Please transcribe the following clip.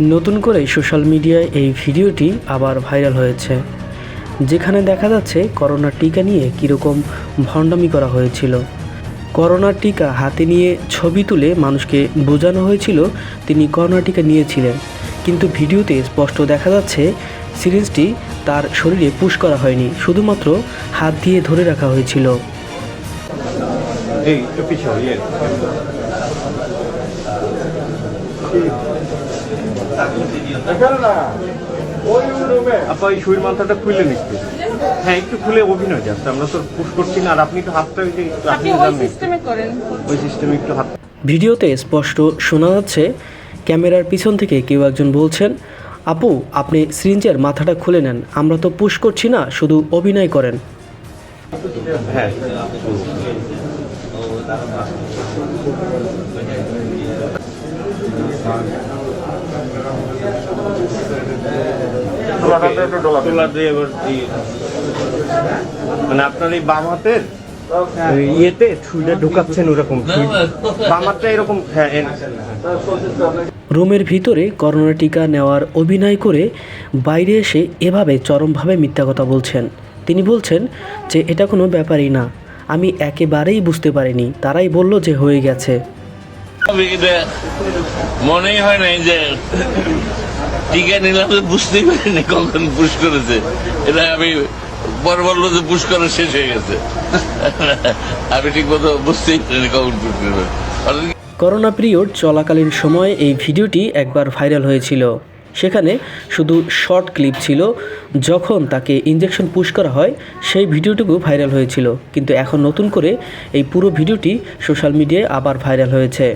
নতুন করে সোশ্যাল মিডিয়ায় এই ভিডিওটি আবার ভাইরাল হয়েছে। যেখানে দেখা যাচ্ছে করোনার টিকা নিয়ে কীরকম ভণ্ডামি করা হয়েছিল। করোনার টিকা হাতে নিয়ে ছবি তুলে মানুষকে বোঝানো হয়েছিল তিনি করোনা টিকা নিয়েছিলেন। কিন্তু ভিডিওতে স্পষ্ট দেখা যাচ্ছে সিরিজটি তার শরীরে পুশ করা হয়নি, শুধুমাত্র হাত দিয়ে ধরে রাখা হয়েছিল। এই আপা এই শরীর মাথাটা খুলে নিচ্ছে। হ্যাঁ একটু খুলে অভিনয় যাচ্ছে আমরা তো পুশ করছি না আর আপনি একটু হাতটা ওই যে আপনি আপনি ওই সিস্টেমে করেন। ওই সিস্টেমে একটু হাত ভিডিওতে স্পষ্ট শোনা যাচ্ছে ক্যামেরার পিছন থেকে কেউ একজন বলছেন আপু আপনি সিরিঞ্জের মাথাটা খুলে নেন আমরা তো পুশ করছি না শুধু অভিনয় করেন। হ্যাঁ। তোলা দিয়ে এবার মানে আপনার এই বাম হাতের ইয়েতে ছুঁইটা ঢুকাচ্ছেন ওরকম ছুঁই। এরকম হ্যাঁ রুমের ভিতরে করোনা টিকা নেওয়ার অভিনয় করে বাইরে এসে এভাবে চরমভাবে মিথ্যা কথা বলছেন। তিনি বলছেন যে এটা কোনো ব্যাপারই না। আমি একেবারেই বুঝতে পারিনি। তারাই বলল যে হয়ে গেছে। মনেই হয় নাই যে টিকা নিলাম তো বুঝতেই পারিনি কখন পুশ করেছে। এটা আমি পরে বলল যে পুশ করা শেষ হয়ে গেছে। আমি ঠিক মতো বুঝতেই পারিনি কখন পুশ করবে। করোনা পিরিয়ড চলাকালীন সময়ে এই ভিডিওটি একবার ভাইরাল হয়েছিল। সেখানে শুধু শর্ট ক্লিপ ছিল। যখন তাকে ইঞ্জেকশন পুশ করা হয়, সেই ভিডিওটুকু ভাইরাল হয়েছিল। কিন্তু এখন নতুন করে এই পুরো ভিডিওটি সোশ্যাল মিডিয়ায় আবার ভাইরাল হয়েছে।